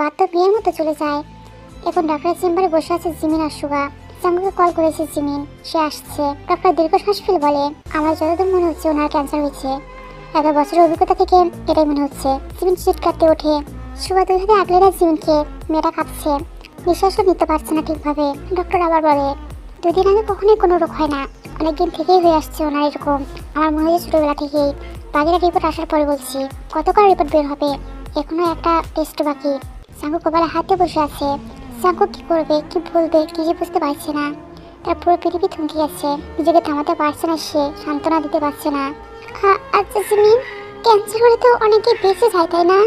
বাধ্য বিয়ের মতো চলে যায়। এখন ডক্টরের চেম্বারে বসে আছে জিমিন আর সুগা। জাঙ্গুকে কল করেছে, জিমিন। সে আসছে। ডক্টর দীর্ঘশ্বাস ফেলে বলে, আমার যতদূর মনে হচ্ছে ওনার ক্যান্সার হয়েছে। এত বছরের অভিজ্ঞতা থেকে এটাই মনে হচ্ছে। জিমিন চিট কাটতে ওঠে। সুগা দুই হাতে আগলে নেয় জিমিনকে। মেয়েটা কাঁপছে। নিঃশ্বাসও নিতে পারছে না ঠিকভাবে। ডক্টর আবার বলে, দুদিন আগে কখনোই কোনো রোগ হয় না। অনেকদিন থেকেই হয়ে আসছে ওনার এরকম। আমার মনে হচ্ছে ছোটোবেলা থেকেই। বাকিরা রিপোর্ট আসার পরে বলছি। কতকাল রিপোর্ট বের হবে? এখনও একটা টেস্ট বাকি। সাঙ্গু কপালে হাতে বসে আছে। সাঙ্গু কি করবে, কি বলবে কিছু বুঝতে পারছে না। তার পুরো পৃথিবী থমকে গেছে। নিজেকে থামাতে পারছে না সে, সান্ত্বনা দিতে পারছে না। আচ্ছা জিমিন, ক্যান্সার হলে তো অনেকে বেঁচে যায়, তাই না?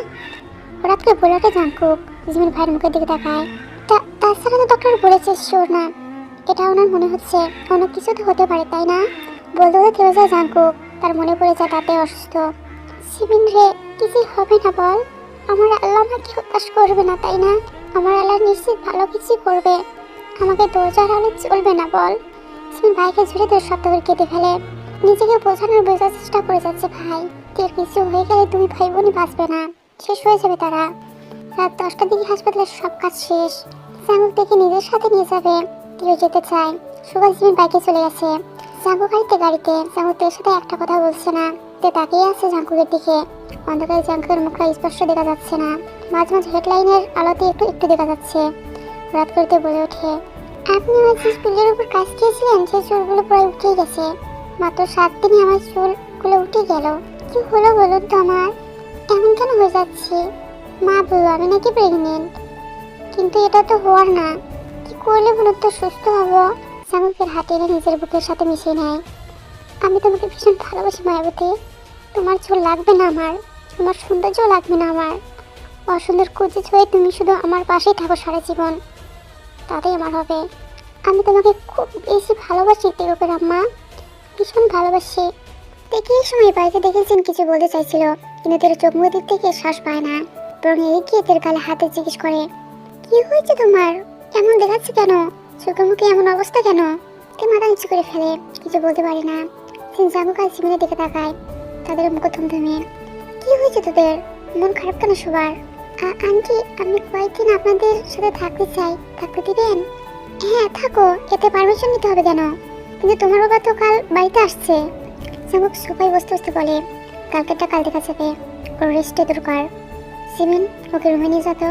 হঠাৎ করে বলে ওঠে জাঙ্কুক, জিমিন ভাইয়ের মুখের দিকে তাকায়। তা- তাছাড়া তো ডক্টর বলেছে শিওর না। এটা ওনার মনে হচ্ছে অন্য কিছু তো হতে পারে, তাই না? বলতে বলতে থেমে যায় জাঙ্কুক, তার মনে পড়ে যায় তাতে অসুস্থ। সিমিন রে কিছু হবে না বল। আমার আল্লাহ আমাকে হতাশ করবে না, তাই না? আমার আল্লাহ নিশ্চিত ভালো কিছু করবে। আমাকে দরজা হলে চলবে না, বল। সিমিন ভাইকে ঝুড়ে শব্দ করে কেঁদে ফেলে। নিজেকে বোঝানোর বোঝার চেষ্টা করে যাচ্ছে ভাই। তোর কিছু হয়ে গেলে দুই ভাই বোনই বাঁচবে না। শেষ হয়ে যাবে তারা। রাত দশটার দিকে হাসপাতালের সব কাজ শেষ। সাঙ্গুক দেখে নিজের সাথে নিয়ে যাবে। কেউ যেতে চায়। সুভাষ বাইকে চলে গেছে। জাঙ্গু গাড়িতে গাড়িতে জাঙ্গু তোর সাথে একটা কথা বলছে না। তে তাকিয়ে আছে জাঙ্কুকের দিকে। অন্ধকারে জাঙ্কুকের মুখটা স্পষ্ট দেখা যাচ্ছে না। মাঝে মাঝে হেডলাইনের আলোতে একটু একটু দেখা যাচ্ছে। রাত করতে বলে ওঠে, আপনি আমার যে চুলের উপর কাজ দিয়েছিলেন সেই চুলগুলো প্রায় উঠে গেছে। মাত্র সাত দিনে আমার চুলগুলো উঠে গেল। কি হলো বলুন তো আমার? এমন কেন হয়ে যাচ্ছে? মা বলল আমি নাকি প্রেগনেন্ট কিন্তু এটা তো হওয়ার না। কি করলে বলুন তো সুস্থ হব? সামুকের হাতে এনে নিজের বুকের সাথে মিশিয়ে নেয়। আমি তোমাকে ভীষণ ভালোবাসি, মায়াবতী। তোমার চুল লাগবে না আমার। তোমার সৌন্দর্য লাগবে না আমার। অসুন্দর কুচিত হয়ে তুমি শুধু আমার পাশেই থাকো সারা জীবন। তাতেই আমার হবে। আমি তোমাকে খুব বেশি ভালোবাসি, তিরুপের আম্মা। ভীষণ ভালোবাসি। দেখি সময় বাড়িতে দেখেছেন কিছু বলতে চাইছিল, কিন্তু তের চোখ দিক থেকে শ্বাস পায় না, বরং এগিয়ে তের গালে হাতে জিজ্ঞেস করে, কি হয়েছে তোমার? এমন দেখাচ্ছে কেন? চোখে মুখে এমন অবস্থা কেন? তে মাথা নিচু করে ফেলে, কিছু বলতে পারে না। সিন জামুক আর সিমিনের দিকে তাকায়। তাদের মুখ থমথমে কি হয়েছে তোদের? মন খারাপ কেন সবার? আন্টি, আমি কয়েকদিন আপনাদের সাথে থাকতে চাই। থাকতে দিবেন? হ্যাঁ থাকো। এতে পারমিশন নিতে হবে কেন কিন্তু তোমার বাবা তো কাল বাড়িতে আসছে। জামুক সবাই বসতে বসতে বলে কালকেরটা কাল দেখা যাবে। ওর রেস্টে দরকার। সিমিন ওকে রুমে নিয়ে যেত।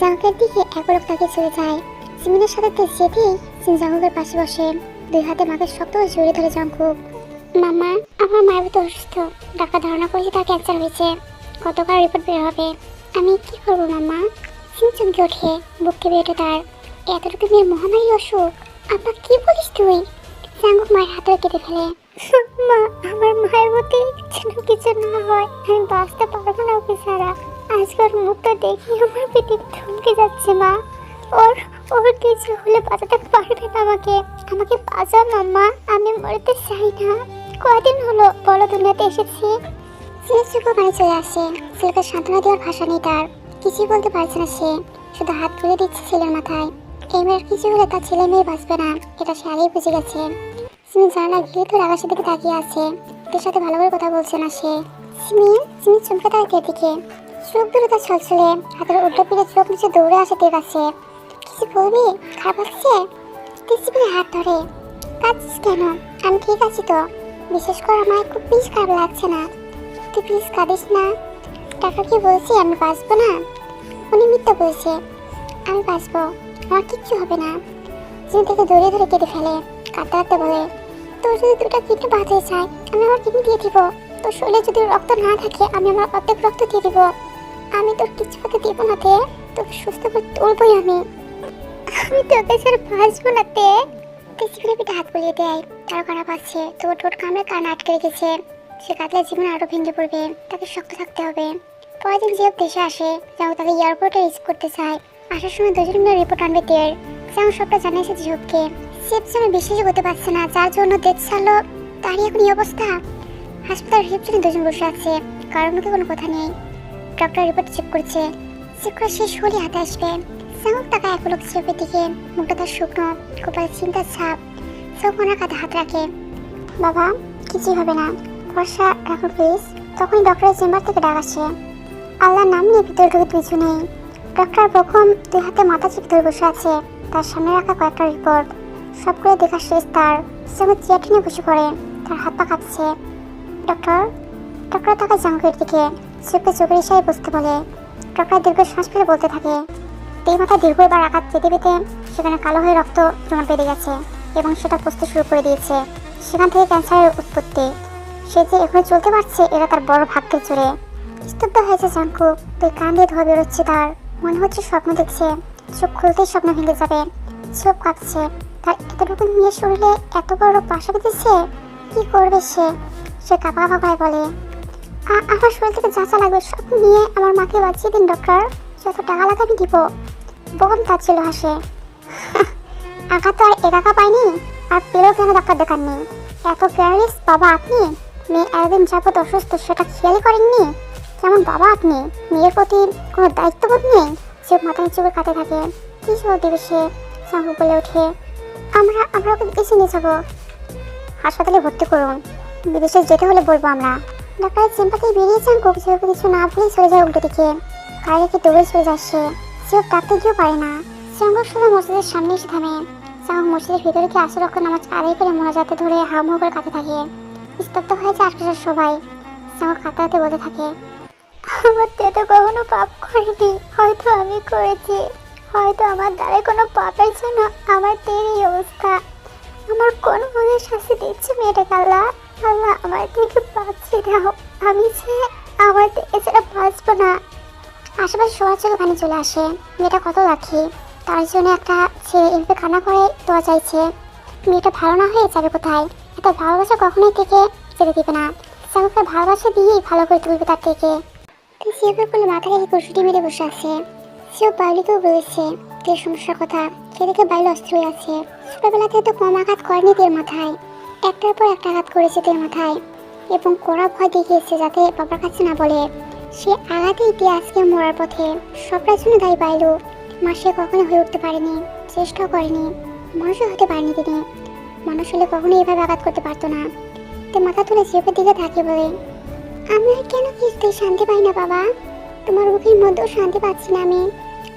জাঙ্কের দিকে একবার তাকে চলে যায়। সিমিনের সাথে যেতেই সিম জাঙ্কুকের পাশে বসে। দুই হাতে মাকে শক্ত জড়িয়ে ধরে জাঙ্কুক মামা, আমার মায়ের তো অসুস্থ। ডাক্তার ধারণা করেছে তার ক্যান্সার হয়েছে। গতকাল রিপোর্ট বের হবে। আমি কি করব মামা? চমকে ওঠে? বুক কেঁপে ওঠে তার। এতটুকু মেয়ের মহামারী অসুখ? আপা, কি বলিস তুই? জাঙ্কুক মায়ের হাতে কেটে ফেলে। মা, আমার মায়ের মধ্যে যেন কিছু না হয়। আমি বাঁচতে পারব না ওকে ছাড়া। আজকের মুখটা দেখে আমার পৃথিবী থমকে যাচ্ছে, মা। ওর ওর কিছু হলে বাঁচাতে পারবে না আমাকে। আমাকে বাঁচাও মাম্মা আমি মরতে চাই না। কয়দিন হলো বড় দুনিয়াতে এসেছি? সিলেট বাড়ি চলে আসে। ছেলেকে সান্ত্বনা দেওয়ার ভাষা নেই তার। কিছুই বলতে পারছে না সে। শুধু হাত তুলে দিচ্ছে ছেলের মাথায়। এই মেয়ের কিছু হলে তার ছেলে মেয়ে বাঁচবে না, এটা সে আগেই বুঝে গেছে। সিমি জানা ঘিরে তোর আকাশের দিকে তাকিয়ে আছে। তোর সাথে ভালো করে কথা বলছে না সে। সিমি সিমি চমকে তাকে দিকে চোখ দূরে তার ছলছলে। হাতের উল্টো পিড়ে চোখ নিচে দৌড়ে আসে তোর কাছে। কিছু বলবি? খারাপ লাগছে? তুই হাত ধরে। কাঁদছিস কেন? আমি ঠিক আছি তো। বিশেষ করে আমার খুব প্লিজ খারাপ লাগছে না। তুই প্লিজ কাঁদিস না। ডাক্তার কি বলছি আমি বাঁচবো না? উনি মিথ্যা বলছে। আমি বাঁচবো। আমার কিচ্ছু হবে না। জিম তাকে দৌড়ে ধরে কেটে ফেলে। কাঁদতে কাঁদতে বলে, তোর যদি দুটা কিডনি বাঁচতে চাই আমি আমার কিডনি দিয়ে দিব। তোর শরীরে যদি রক্ত না থাকে, আমি আমার অর্ধেক রক্ত দিয়ে দিব। আমি তোর কিচ্ছু হতে দিব না তে। তোকে সুস্থ করে তুলবই আমি। আমি তোকে ছাড়া বাঁচবো না তে। তে সিগনে পিঠে হাত বুলিয়ে দেয়। তারও খারাপ আছে তোর ঠোঁট কামড়ে কান আটকে রেখেছে। সে কাঁদলে জীবন আরও ভেঙে পড়বে। তাকে শক্ত থাকতে হবে। পরের দিন জিয়ব দেশে আসে যেমন তাকে এয়ারপোর্টে রিসিভ করতে চায়। আসার সময় দুজন মিলে রিপোর্ট আনবে তের। যেমন সবটা জানিয়েছে জিহবকে জিহব যেন বিশ্বাসই করতে পারছে না, যার জন্য দেশ ছাড়লো, তারই এখন এই অবস্থা। হাসপাতাল রিসেপশনে দুজন বসে আছে। কারোর মুখে কোনো কথা নেই। ডক্টর রিপোর্ট চেক করছে। চেক করা শেষ হলে হাতে আসবে। সামুক টাকা এক লোক চেপের দিকে মুখটা তার শুকনো, কপালে চিন্তার ছাপ সব ওনার কাঁধে হাত রাখে। বাবা, কিছুই হবে না। ভরসা রাখুন প্লিজ তখনই ডক্টরের চেম্বার থেকে ডাক আসে। আল্লাহর নাম নিয়ে ভিতরে ঢুকে পিছু নেই। ডক্টর বকুম দুই হাতে মাথা চেপে ধরে বসে আছে। তার সামনে রাখা কয়েকটা রিপোর্ট সবগুলো দেখা শেষ তার। সঙ্গে চেয়ার টেনে বসে পড়ে। তার হাত পা কাঁপছে। ডক্টর ডক্টর তাকে জাঙ্গুয়ের দিকে। চোখে চোখের ইশারায় বসতে বলে। ডক্টর দীর্ঘ শ্বাস ফেলে বলতে থাকে। এই মাথা দীর্ঘবার আঘাত পেতে পেতে সেখানে কালো হয়ে রক্ত জমা বেঁধে গেছে এবং সেটা পুষতে শুরু করে দিয়েছে। সেখান থেকে ক্যান্সারের উৎপত্তি। সে যে এখনও চলতে পারছে এটা তার বড় ভাগ্যের জোরে। স্তব্ধ হয়েছে জাঙ্কু তুই কান দিয়ে ধোয়া বেরোচ্ছে তার। মনে হচ্ছে স্বপ্ন দেখছে। চোখ খুলতেই স্বপ্ন ভেঙে যাবে। চোখ কাঁপছে। তার এতটুকু মেয়ের শরীরে এত বড় পাশা বেঁধেছে? কি করবে সে? সে কাপা কাপা বলে আমার শরীর থেকে যা যা লাগবে সব নিয়ে আমার মাকে বাঁচিয়ে দিন, ডক্টর। যত টাকা লাগে আমি দিব। বকম ছিল হাসে। আঘাত তো আর একাকা পাইনি, আর পেলেও কেন ডাক্তার দেখাননি? এত কেয়ারলেস বাবা আপনি, মেয়ে একদিন যাবত অসুস্থ, সেটা খেয়ালই করেননি? কেমন বাবা আপনি? মেয়ের প্রতি কোনো দায়িত্ববোধ নেই? চোখ মাথা নিচু করে কাটে থাকে। কি জবাব দেবে সে? চাঙ্কু বলে ওঠে। আমরা আমরা ওকে বিদেশে নিয়ে যাব। হাসপাতালে ভর্তি করুন। বিদেশে যেতে হলে বলব আমরা। ডাক্তারের চেম্বার থেকে বেরিয়েছেন কোক যেহেতু কিছু না বলেই চলে যায় উল্টো দিকে। গাড়ি রেখে দৌড়ে চলে যায় সে সেও ডাকতে গিয়েও পারে না। চাঙ্গুর শুধু মসজিদের সামনে এসে থামে। চাঙ্গু মসজিদের ভিতরে কি আসর রক্ত নামাজ আদায় করে মোনাজাতে ধরে হামহু করে কাঁদতে থাকে? স্তব্ধ হয়ে যায় আশপাশের সবাই। কাঁদতে কাঁদতে বলতে থাকে, আমার তো কখনো পাপ করিনি। হয়তো আমি করেছি। হয়তো আমার দ্বারাই কোনো পাপের জন্য আমার তের এই অবস্থা। আমার কোন মনে শাস্তি দিচ্ছে মেয়েটাকে আল্লাহ? আল্লাহ আমার থেকে বাঁচিয়ে দাও। আমি যে আমার থেকে ছাড়া বাঁচবো না। আশেপাশে সবার চোখে পানি চলে আসে। মেয়েটা কত লাখি তার জন্য একটা ছেলে এভাবে কান্না করে দোয়া চাইছে। মেয়েটা ভালো না হয়ে যাবে কোথায়? একটা ভালোবাসা কখনোই থেকে যেতে দিবে না। আমাকে ভালোবাসা দিয়েই ভালো করে তুলবে তার থেকে। সেভাবে করলে মাথা রেখে কুশুটি মেরে বসে আছে। সেও বাইলিকেও বলেছে, তের সমস্যার কথা। সেদিকে বাইলে অস্থির হয়ে আছে? ছোটবেলা থেকে তো কম আঘাত করেনি তের মাথায়। একটার পর একটা আঘাত করেছে তের মাথায়। এবং কড়া ভয় দেখিয়েছে যাতে বাবার কাছে না বলে। সে আঘাতেই তে আজকে মরার পথে সবটার জন্য দায়ী পাইল। মা সে কখনো হয়ে উঠতে পারেনি, চেষ্টাও করেনি, মানুষও হতে পারেনি তিনি। মানুষ হলে কখনো এভাবে আঘাত করতে পারতো না। তে মাথা তুলে চেপের দিকে তাকিয়ে বলে আমি আর কেন কিছুতেই শান্তি পাই না বাবা? তোমার মুখের মধ্যেও শান্তি পাচ্ছি না আমি।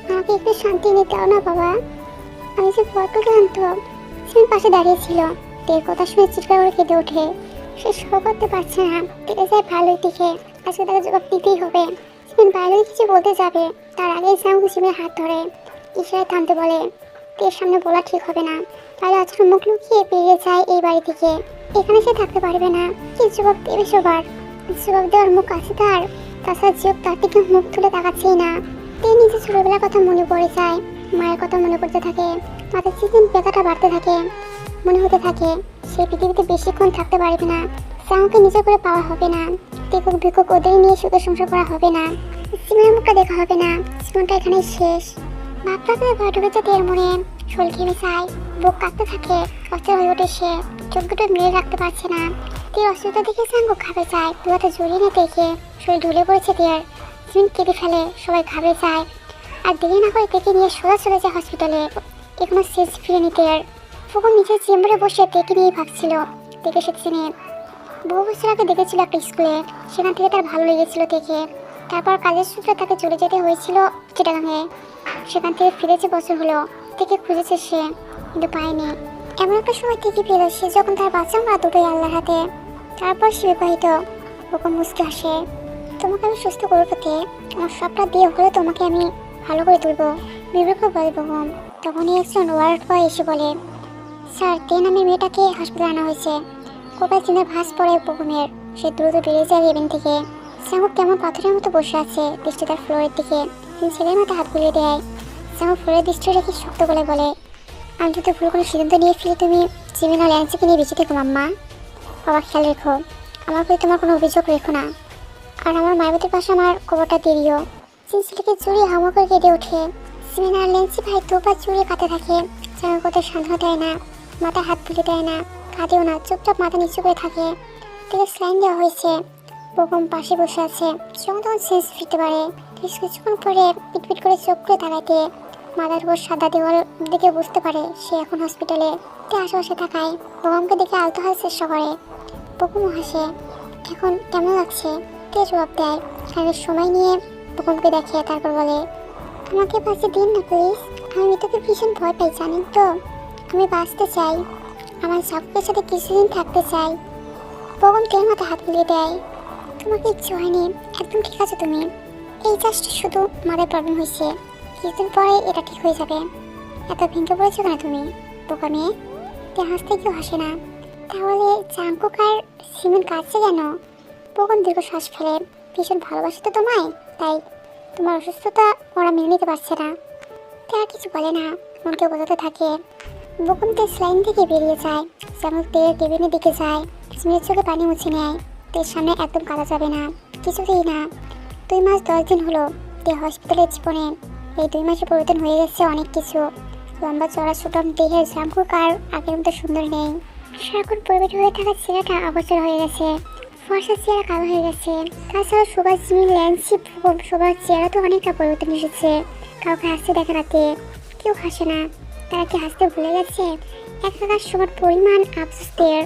আমাকে একটু শান্তি এনে দাও না বাবা। আমি যে বড্ড ক্লান্ত। সে পাশে দাঁড়িয়েছিল তের কথা শুনে চিৎকার করে কেঁদে ওঠে। সে সহ করতে পারছে না। কেটে যায় ভালোই দিকে আজকে তাকে জবাব দিতেই হবে। সিমেন বাইরে কিছু বলতে যাবে। তার আগে জ্যাম সিমের হাত ধরে। ইশারায় থামতে বলে, তের সামনে বলা ঠিক হবে না। তাহলে আজকে মুখ লুকিয়ে বেরিয়ে যায় এই বাড়ি থেকে। এখানে সে থাকতে পারবে না। কি জবাব দেবে সবার? জবাব দেওয়ার মুখ আছে তার। তাছাড়া জিও তার দিকে মুখ তুলে তাকাচ্ছেই না। তে নিজের ছোটবেলার কথা মনে পড়ে যায়। মায়ের কথা মনে পড়তে থাকে। মাথার চিদিন ব্যথাটা বাড়তে থাকে, মনে হতে থাকে, সে পৃথিবীতে বেশিক্ষণ থাকতে পারবে না। সামুকে নিজে করে পাওয়া হবে না। টেকুক ভিকুক ওদের নিয়ে সুখে সংসার করা হবে না। সিমনের মুখটা দেখা হবে না। জীবনটা এখানেই শেষ। ভাবটা করে ভয় ঢুকেছে তের মনে। শরীর ঘেমে যায় বুক কাঁপতে থাকে। অস্থির হয়ে ওঠে সে। চোখ দুটো মেরে রাখতে পারছে না। তের অসুবিধা দেখে সাঙ্গ খাবে যায়। দুহাতে জড়িয়ে নিয়ে দেখে। শরীর ঢুলে পড়েছে তের সিমেন্ট কেঁদে ফেলে। সবাই ঘাবড়ে যায়। আর দেরি না করে তেকে নিয়ে সোজা চলে যায় হসপিটালে। এখনও শেষ ফিরে নিতে ফুকু নিজের চেম্বারে বসে তেকে নিয়েই ভাবছিল। তেকে সে চেনে বহু বছর আগে দেখেছিল একটা স্কুলে, সেখান থেকে তার ভালো লেগেছিল দেখে। তারপর কাজের সূত্রে তাকে চলে যেতে হয়েছিল চিটাগাঙে। সেখান থেকে ফিরেছে বছর হলো থেকে খুঁজেছে সে, কিন্তু পায়নি। এমন একটা সময় থেকে পেল সে যখন তার বাচ্চা মা দুটোই আল্লাহর হাতে। তারপর সে বিবাহিত ওকে মুসকে আসে তোমাকে আমি সুস্থ করব পথে আমার সবটা দিয়ে হলে তোমাকে আমি ভালো করে তুলবো। বিবেক বলব হোম তখনই একজন ওয়ার্ড বয় এসে বলে, স্যার, তে আমি মেয়েটাকে হাসপাতালে আনা হয়েছে। কোপায় চিনে ভাস পড়ে উপকুমের সে দ্রুত বেরিয়ে যায় রেবেন থেকে। শ্যামক কেমন পাথরের মতো বসে আছে দৃষ্টি তার ফ্লোরের দিকে। তিনি ছেলের মাথা হাত বুলিয়ে দেয়। শ্যামক ফ্লোরের দৃষ্টি রেখে শক্ত গলে বলে, আমি যদি ভুল কোনো সিদ্ধান্ত নিয়ে ফেলি তুমি জিমিনা ল্যান্সিকে নিয়ে বেঁচে থেকো, মাম্মা। বাবা খেয়াল রেখো, আমার প্রতি তোমার কোনো অভিযোগ রেখো না। আর আমার মায়াবতীর পাশে আমার কবরটা দিয়ে দিও সিনসিলিকে জড়িয়ে হামা করে কেঁদে ওঠে। সিমিনা আর লেন্সি ভাই দুবার জড়িয়ে কাঁদতে থাকে। যেন কোথাও সান্ত্বনা দেয় না, মাথায় হাত তুলে দেয় না। কাঁদেও না, চুপচাপ মাথা নিচু করে থাকে। থেকে স্লাইন দেওয়া হয়েছে। বকম পাশে বসে আছে। যখন তখন সেন্স ফিরতে পারে। বেশ কিছুক্ষণ পরে পিটপিট করে চোখ করে তাকাইতে মাথার উপর সাদা দেওয়াল দেখে বুঝতে পারে সে এখন হসপিটালে তে আশেপাশে থাকায় বকমকে দেখে আলতো হওয়ার চেষ্টা করে। বকমও হাসে, এখন কেমন লাগছে? তে জবাব দেয়। খানিক সময় নিয়ে বকমকে দেখে, তারপর বলে, আমাকে বাঁচতে দিন না প্লিজ আমি তোকে ভীষণ ভয় পাই, জানেন তো? আমি বাঁচতে চাই। আমার সাপুকের সাথে কিছুদিন থাকতে চাই। বগম তেল মাথায় হাত বুলিয়ে দেয়। তোমার কিচ্ছু হয়নি। একদম ঠিক আছে তুমি। এই জাস্ট শুধু মাথায় প্রবলেম হয়েছে। কিছুদিন পরে এটা ঠিক হয়ে যাবে। এত ভেঙে পড়েছো কেন তুমি, বোকা মেয়ে? তে হাসতে কেউ হাসে না। তাহলে চাঙ্কুক আর সিমেন্ট কাটছে কেন? বগম দীর্ঘ শ্বাস ফেলে। ভীষণ ভালোবাসে তো তোমায়, তাই তোমার অসুস্থতা ওরা মেনে নিতে পারছে না। আর কিছু বলে না। মনকে বোঝাতে থাকে। বকুম তেজ লাইন থেকে বেরিয়ে যায় যেমন তেল কেবিনের দিকে যায় সিমের চোখে পানি মুছে নেয়। তের সামনে একদম কাটা যাবে না, কিছুতেই না। দুই মাস দশ দিন হলো তে হসপিটালের জীবনে। এই দুই মাসে পরিবর্তন হয়ে গেছে অনেক কিছু। লম্বা চড়া সুটম দেহে জামকুক আর আগের মতো সুন্দর নেই। সারাক্ষণ পরিবর্তন হয়ে থাকা চেহারাটা অবসর হয়ে গেছে। ফর্সা চেহারা কালো হয়ে গেছে। তাছাড়া সবার জিমি ল্যান্ডশিপ সবার চেহারা তো অনেকটা পরিবর্তন এসেছে। কাউকে হাসতে দেখা রাতে, কেউ হাসে না। তারা কি হাসতে ভুলে গেছে? এক টাকার সবার পরিমাণ আফসোস তের।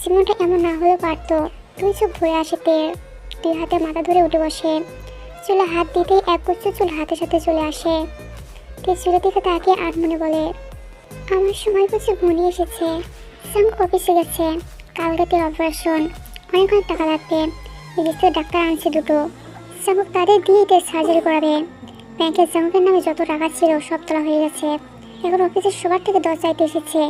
জীবনটা এমন না হলেও পারতো। দুই চোখ ভরে আসে তের। দুই হাতে মাথা ধরে উঠে বসে। চুলে হাত দিতেই এক গুচ্ছ চুল হাতে সাথে চলে আসে। তে চুলের দিকে তাকে আর মনে বলে, আমার সময় বুঝে ঘনিয়ে এসেছে। সাম অফিসে গেছে। কাল রাতের অপারেশন। অনেক অনেক টাকা লাগবে। ইংলিশের ডাক্তার আনছে দুটো। শামুক তাদের দিয়ে সার্জারি করাবে। ব্যাংকের জামুকের নামে যত টাকা ছিল সব তোলা হয়ে গেছে। এখন অফিসের সবার থেকে দশ চাইতে এসেছে।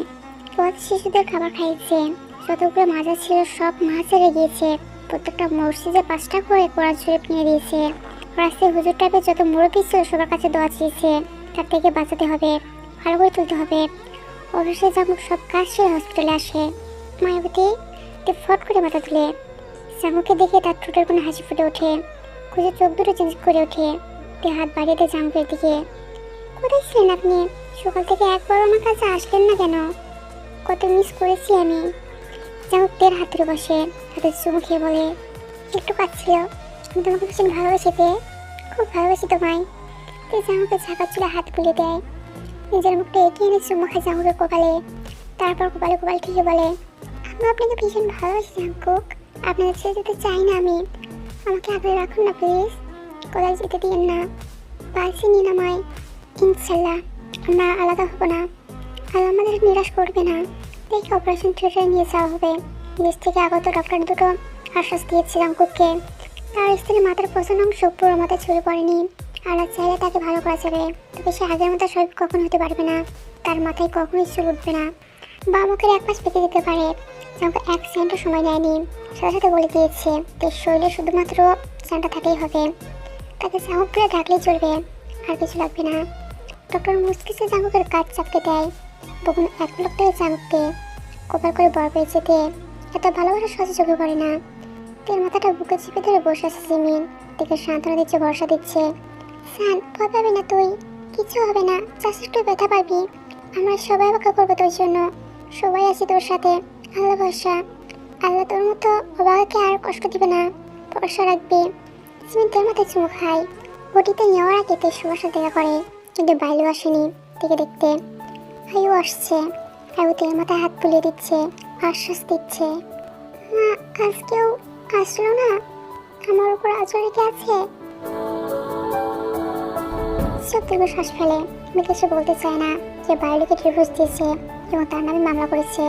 পথ শিশুদের খাবার খাইয়েছে। যতগুলো মাজা ছিল সব মাছ ছেড়ে গিয়েছে। প্রত্যেকটা মসজিদে পাঁচটা করে কোরআন শরীফ নিয়ে দিয়েছে। রাস্তায় হুজুর টাইপের যত মুরব্বী ছিল সবার কাছে দোয়া চেয়েছে। তার থেকে বাঁচাতে হবে, ভালো করে তুলতে হবে। অফিসে জামুক সব কাজ সেরে হসপিটালে আসে। মায়াবতী তে ফট করে মাথা তুলে। জামুকে দেখে তার ঠোঁটের কোনো হাসি ফুটে ওঠে। খুঁজে চোখ দুটো চেঞ্জ করে ওঠে। তে হাত বাড়িয়ে দেয় জামুকের দিকে। কোথায় ছিলেন আপনি? সকাল থেকে একবার আমার কাছে আসলেন না কেন? কত মিস করেছি আমি। জামুক তের হাত ধরে বসে, হাতের চুমু খেয়ে বলে, একটু কাজ ছিল আমি তোমাকে ভীষণ ভালোবাসি তে খুব ভালোবাসি তোমায়। তে জামুকে ঝাঁকা চুলে হাত বুলিয়ে দেয়। নিজের মুখটা এগিয়ে এনে চুমু খায় জামুকের কপালে। তারপর কপালে কপাল ঠিকই বলে আমি আপনাকে ভীষণ ভালোবাসি জামকুক আপনাদের ছেড়ে যেতে চাই না আমি। আমাকে আগলে রাখুন না, প্লিজ। কোথায় যেতে দিন না। পাশে নিন আমায়, ইনশাল্লাহ। আমরা আলাদা হব না। আর আমাদের নিরাশ করবে না। দেখে অপারেশন থিয়েটারে নিয়ে যাওয়া হবে। দেশ থেকে আগত ডক্টর দুটো আশ্বাস দিয়েছে জামকুককে তার স্ত্রীর মাথার প্রধান অংশ পুরো মাথায় ছড়ে পড়েনি। আর চাইলে তাকে ভালো করা যাবে। তবে সে আগের মতো শরীর কখন হতে পারবে না। তার মাথায় কখনোই চুল উঠবে না। বা আমাকে এক পাশ পেতে দিতে পারে। আমাকে এক সেকেন্ডও সময় নেয়নি সাথে সাথে বলে দিয়েছে তার শরীরে শুধুমাত্র চানটা থাকলেই হবে। তাকে চামক করে ডাকলেই চলবে। আর কিছু লাগবে না। ডক্টর মুস্কিসে চামকের কাজ চাপতে দেয়। তখন এক লোক থেকে চামককে কপাল করে বর পেয়ে যেতে এত ভালোবাসা সহজে চোখে পড়ে না। তেল মাথাটা বুকে চিপে ধরে বসে আছে সিমিন দেখে সান্ত্বনা দিচ্ছে, ভরসা দিচ্ছে। সান, ভয় পাবি না তুই। কিছু হবে না। চাষ একটু ব্যথা পাবি। আমরা সবাই অপেক্ষা করব তোর জন্য। সবাই আছি তোর সাথে। আল্লাহ ভরসা। আল্লাহ তোর মতো বাবাকে আর কষ্ট দিবে না। ভরসা রাখবে। সিমিন তোর মাথায় চুমু খায়। বটিতে নেওয়ার আগে তের সবার সাথে দেখা করে। কিন্তু বাইলেও আসেনি দেখে দেখতে। আয়ু আসছে, আয়ু তেল মাথায় হাত বুলিয়ে দিচ্ছে, আশ্বাস দিচ্ছে। মা, আজকেও আসলো না? আমার উপর আজও রেখে আছে? দীর্ঘ শ্বাস ফেলে, মেয়েকে সে বলতে চায় না, যে বাইরেকে ডিভোর্স দিয়েছে এবং তার নামে মামলা করেছে।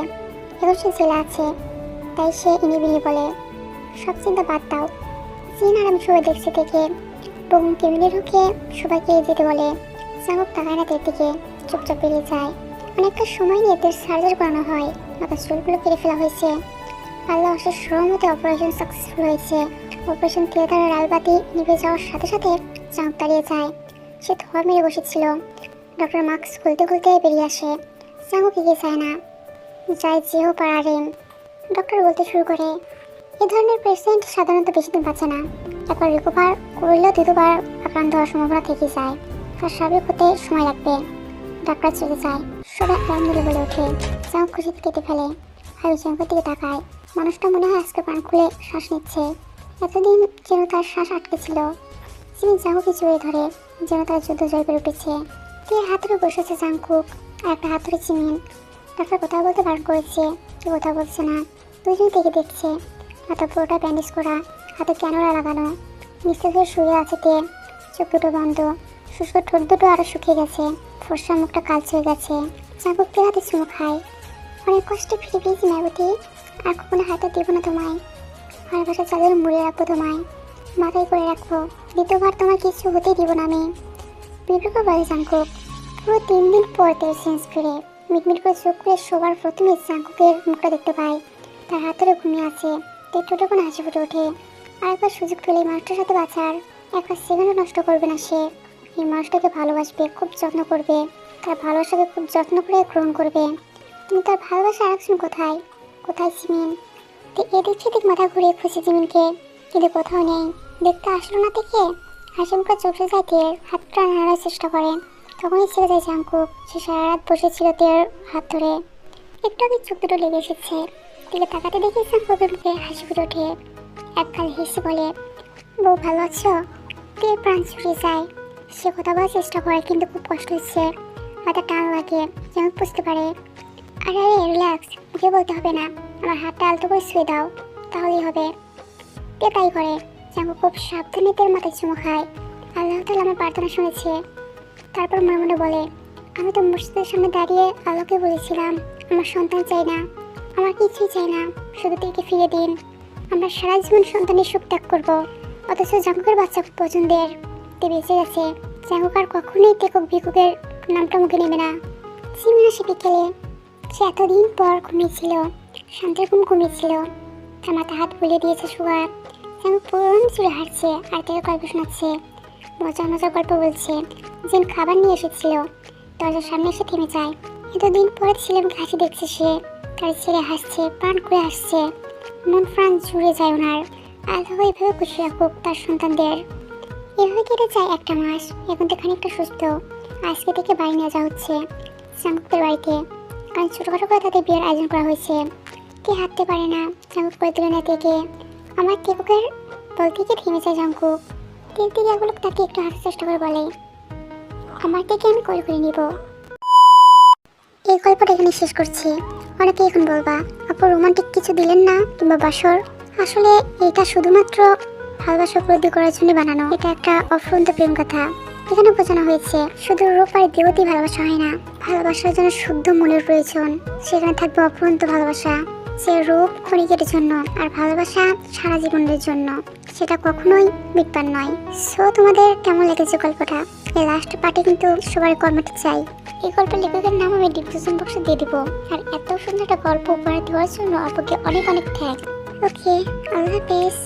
এখন সে জেলে আছে, তাই সে ইনিবিনি বলে। সব চিন্তা বাদ দাও। জিন আর আমি সবাই দেখছি থেকে বোন কেবিনে ঢুকে সবাইকে যেতে বলে। জামক তাকায় না তের দিকে চুপচাপ বেরিয়ে যায়। অনেকটা সময় নিয়ে তের সার্জারি করানো হয়। মাথার চুলগুলো কেটে ফেলা হয়েছে। আল্লাহ অশেষ সহমতে অপারেশন সাকসেসফুল হয়েছে। অপারেশন থিয়েটারের আলবাতি নিভে যাওয়ার সাথে সাথে চাঁদ দাঁড়িয়ে যায়। সে ধোয়া মেরে বসেছিল। ডক্টর মাস্ক খুলতে খুলতে বেরিয়ে আসে। চাঁদও এগিয়ে যায় না। যায় যেও পারারেন ডক্টর বলতে শুরু করে, এ ধরনের পেশেন্ট সাধারণত বেশি দিন বাঁচে না। একবার রিকভার করলেও দ্বিতীয়বার আক্রান্ত হওয়ার সম্ভাবনা থেকে যায়। তার স্বাভাবিক হতে সময় লাগবে। ডাক্তার চলে যায় সবাই আলহামদুলিল্লাহ বলে ওঠে। চাঁদ খুশিতে কেটে ফেলে। আর জাঙ্গের দিকে তাকায়। মানুষটা মনে হয় আজকে প্রাণ খুলে শ্বাস নিচ্ছে। এতদিন যেন তার শ্বাস আটকে ছিল। তিনি জাঙ্গুকে জড়িয়ে ধরে, যেন তার যুদ্ধ জয় করে উঠেছে। তীর হাত ধরে বসেছে জাঙ্কুক আর একটা হাত ধরে চিমিন ডাক্তার কথা বলতে বারণ করেছে। কেউ কথা বলছে না। দুজন থেকে দেখছে। হাতে পুরোটা ব্যান্ডেজ করা, হাতে ক্যানোরা লাগানো। নিচে শুয়ে আছে তে। চোখ দুটো বন্ধ। শুষ্ক ঠোঁট দুটো আরও শুকিয়ে গেছে। ফর্সা মুখটা কালচে হয়ে গেছে। জাঙ্কুক পেরাতে চুমু খায়। অনেক কষ্টে ফিরে পেয়েছি ম্যাগতি আর কখনো হাতে দেব না তোমায়। ভালোবাসা চাদর মুড়ে রাখব তোমায়। মাথায় করে রাখব। দ্বিতীয়বার তোমার কিছু হতেই দিব না আমি। বিবেক বলে জাঙ্কুক। পুরো তিন দিন পর তেল চেঞ্জ ফিরে। মিটমিট করে চোখ করে সবার প্রথমে জাঙ্কুকের মুখটা দেখতে পাই। তার হাত ধরে ঘুমিয়ে আছে। তার ঠোঁটে কোনো হাসি ফুটে ওঠে। আর একবার সুযোগ পেলে মানুষটার সাথে বাঁচার। একবার সেকেন্ডও নষ্ট করবে না সে। এই মানুষটাকে ভালোবাসবে, খুব যত্ন করবে। তার ভালোবাসাকে খুব যত্ন করে গ্রহণ করবে। কিন্তু তার ভালোবাসা আরেকজন কোথায়? কোথায় সিমিন তো এদিক সেদিক মাথা ঘুরিয়ে খুশি জিমিনকে। কিন্তু কোথাও নেই। দেখতে আসলো না থেকে হাসি মুখে চোখে যায় তের হাতটা নাড়ার চেষ্টা করে। তখনই ছেড়ে যায় জাঙ্কুক সে সারা রাত বসেছিল তের হাত ধরে। একটু আগে চোখ দুটো লেগে এসেছে। দিকে তাকাতে দেখি জাঙ্কুকের মুখে হাসি ফুটে ওঠে। এককাল হেসে বলে, বউ ভালো আছো? তের প্রাণ ছুটে যায়। সে কথা বলার চেষ্টা করে, কিন্তু খুব কষ্ট হচ্ছে। মাথা টান লাগে, যেন বুঝতে পারে। আরে আরে রিল্যাক্স মুখে বলতে হবে না। আমার হাতটা আলতো করে শুয়ে দাও, তাহলেই হবে। তে তাই করে? জাঙ্গু খুব সাবধানে তের মাথায় চুমু খায়। আল্লাহ তাআলা আমার প্রার্থনা শুনেছে। তারপর মনে মনে বলে, আমি তো মসজিদের সামনে দাঁড়িয়ে আলোকে বলেছিলাম, আমার সন্তান চাই না। আমার কিছুই চাই না, শুধু তেকে ফিরে দিন। আমরা সারা জীবন সন্তানের সুখ ত্যাগ করব, অথচ জাঙ্গুকের বাচ্চা পছন্দের। তে বেঁচে গেছে। জাঙ্গুক আর কখনোই তেকক ভিকুকের নামটা মুখে নেবে না। সিমিনা সে বিকেলে সে এতদিন পর ঘুমিয়েছিল। শান্তির ঘুম ঘুমিয়েছিল। তার মাথা হাত বুলিয়ে দিয়েছে সুগার। যেন পুরনো চুলে হাঁটছে আর তেল গল্প শোনাচ্ছে। মজার মজার গল্প বলছে। যেন খাবার নিয়ে এসেছিল। দরজার সামনে এসে থেমে যায়। এতদিন পরে ছেলেমকে হাসি দেখছে সে। তার ছেলে হাসছে, প্রাণ করে হাসছে। মন প্রাণ জুড়ে যায় ওনার। আল্লাহ এইভাবে খুশি রাখুক তার সন্তানদের। এভাবে কেটে যায় একটা মাস। এখন তো খানিকটা সুস্থ। আজকে থেকে বাড়ি নিয়ে যাওয়া হচ্ছে জাঙ্কুকদের বাড়িতে। কারণ ছোটোখাটো করে তাদের বিয়ের আয়োজন করা হয়েছে। কে হাঁটতে পারে না, জাঙ্কুক করে দিল না থেকে আমার টেকুকের বলতে গিয়ে থেমে যায় জাঙ্কুক। তেল থেকে এগুলো তাকে একটু হাঁটার চেষ্টা করে বলে, আমার থেকে আমি কল করে নিব। এই গল্পটা এখানে শেষ করছি। অনেকে এখন বলবা, আপু, রোমান্টিক কিছু দিলেন না কিংবা বাসর? আসলে এটা শুধুমাত্র ভালোবাসা উপলব্ধি করার জন্য বানানো। এটা একটা অফুরন্ত প্রেম কথা। এখানে বোঝানো হয়েছে, শুধু রূপ আর ভালোবাসা হয় না, ভালোবাসার জন্য শুদ্ধ মনের প্রয়োজন। সেখানে থাকবে অফুরন্ত ভালোবাসা, সে রূপ ক্ষণিকের জন্য আর ভালোবাসা সারা জীবনের জন্য। সেটা কখনোই মিটবার নয়। সো তোমাদের কেমন লেগেছে গল্পটা? এই লাস্ট পার্টে কিন্তু সবার কর্মটি চাই। এই গল্পের লেখকের নাম আমি ডিসক্রিপশন বক্সে দিয়ে দিব। আর এত সুন্দর একটা গল্প উপহার দেওয়ার জন্য আপুকে অনেক অনেক থ্যাংক ওকে আল্লাহ হাফেজ।